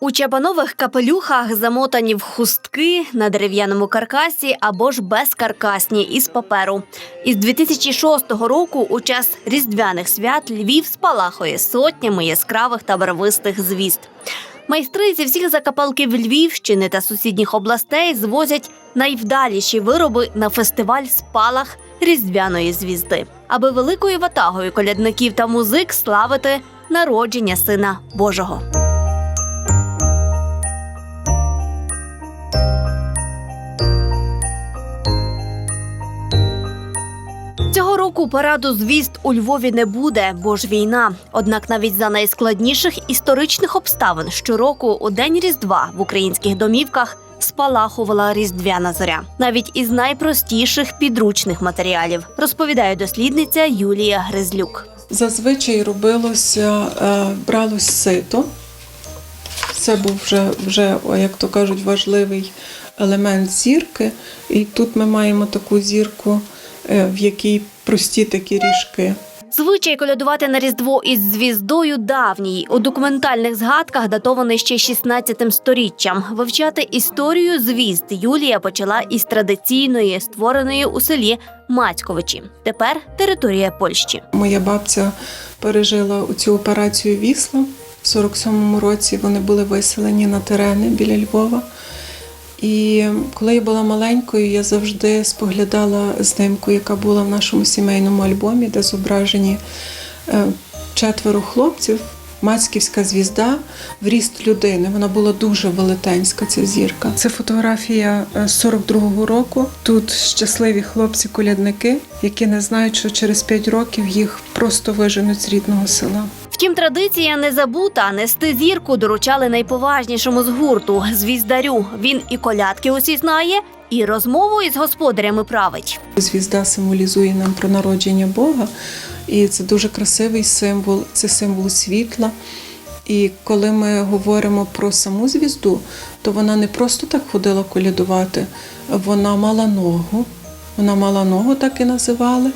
У чабанових капелюхах замотані в хустки на дерев'яному каркасі або ж безкаркасні із паперу. Із 2006 року у час різдвяних свят Львів спалахує сотнями яскравих та барвистих звізд. Майстри зі всіх закапалків Львівщини та сусідніх областей звозять найвдаліші вироби на фестиваль спалах різдвяної звізди, аби великою ватагою колядників та музик славити народження сина Божого. Цього року параду звізд у Львові не буде, бо ж війна. Однак навіть за найскладніших історичних обставин щороку у день Різдва в українських домівках спалахувала різдвяна зоря, навіть із найпростіших підручних матеріалів, розповідає дослідниця Юлія Гризлюк. Зазвичай робилося, е, бралось сито. Це був вже, вже, як то кажуть, важливий елемент зірки. І тут ми маємо таку зірку, е, в якій прості такі ріжки. Звичай колядувати на Різдво із звіздою давній. У документальних згадках датований ще 16 сторіччям. Вивчати історію звізд Юлія почала із традиційної, створеної у селі Мацьковичі. Тепер територія Польщі. Моя бабця пережила цю операцію Вісла в 47-му році. Вони були виселені на терени біля Львова. І коли я була маленькою, я завжди споглядала знимку, яка була в нашому сімейному альбомі, де зображені е, четверо хлопців. Мацьківська звізда в ріст людини. Вона була дуже велетенська, ця зірка. Це фотографія е, з 42-го року. Тут щасливі хлопці-колядники, які не знають, що через 5 років їх просто виженуть з рідного села. Втім, традиція не забута. Нести зірку доручали найповажнішому з гурту звіздарю. Він і колядки усі знає, і розмову із господарями править. Звізда символізує нам про народження Бога, і це дуже красивий символ, це символ світла. І коли ми говоримо про саму звізду, то вона не просто так ходила колядувати, вона мала ногу, вона мала ногу, так і називали.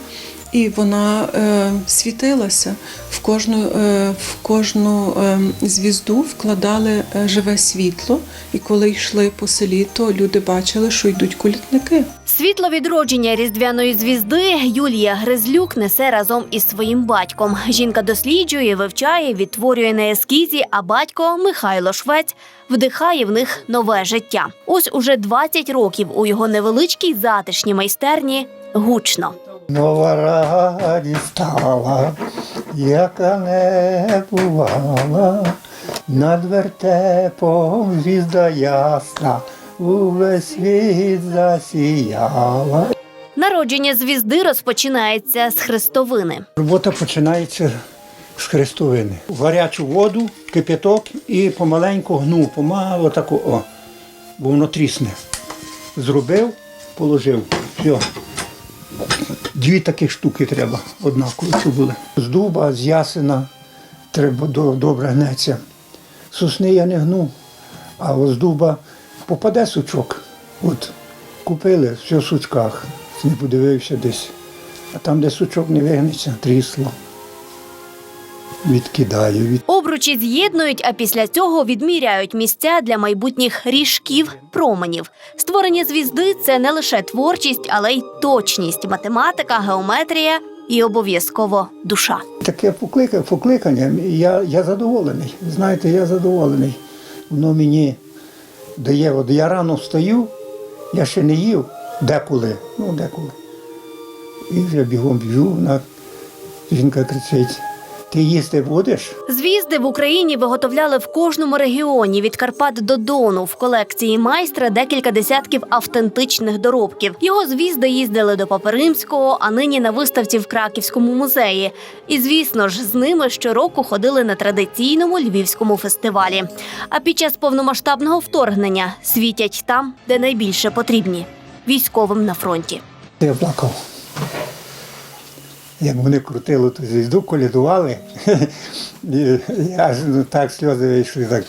І вона е, світилася в кожну, е, в кожну е, звізду вкладали живе світло. І коли йшли по селі, то люди бачили, що йдуть колядники. Світло відродження різдвяної звізди Юлія Гризлюк несе разом із своїм батьком. Жінка досліджує, вивчає, відтворює на ескізі, а батько Михайло Швець вдихає в них нове життя. Ось уже 20 років у його невеличкій затишній майстерні гучно. Нова радість стала, яка не бувала, над вертепом звізда ясна, увесь світ засіяла. Народження звізди розпочинається з хрестовини. Робота починається з хрестовини. В гарячу воду, кипяток і помаленьку гну, помалу таку, о, бо воно трісне. Зробив, положив. Все. Дві такі штуки треба, однаково, щоб були. З дуба, з ясена треба добре гнеться. Сосни я не гну, а з дуба попаде сучок. От купили, все в сучках. Не подивився десь. А там, де сучок не вигнеться, трісло. Відкидаю, від... Обручі з'єднують, а після цього відміряють місця для майбутніх ріжків, променів. Створення звізди це не лише творчість, але й точність, математика, геометрія і обов'язково душа. таке покликання, покликання, я, я задоволений. Знаєте, я задоволений. Воно мені дає, от я рано встаю, я ще не їв деколи, ну деколи. І вже бігом вона жінка кричить, ти їсти будеш? Звізди в Україні виготовляли в кожному регіоні від Карпат до Дону. В колекції майстра декілька десятків автентичних доробків. Його звізди їздили до Паперимського, а нині на виставці в Краківському музеї. І звісно ж, з ними щороку ходили на традиційному львівському фестивалі. А під час повномасштабного вторгнення світять там, де найбільше потрібні військовим на фронті. Я плакав. Як вони крутили ту звізду, колядували. Я аж ну, так сльози вийшли. Так.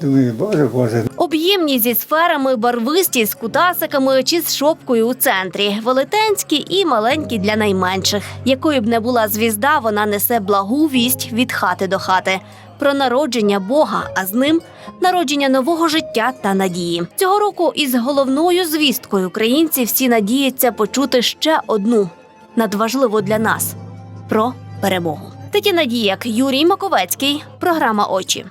Думаю, боже, боже, Об'ємні зі сферами, барвисті з кутасиками чи з шопкою у центрі, велетенські і маленькі для найменших. Якою б не була звізда, вона несе благу вість від хати до хати. про народження Бога, а з ним народження нового життя та надії. Цього року із головною звісткою українці всі надіються почути ще одну надважливу для нас про перемогу. Тетяна Діяк, Юрій Маковецький, програма Очі.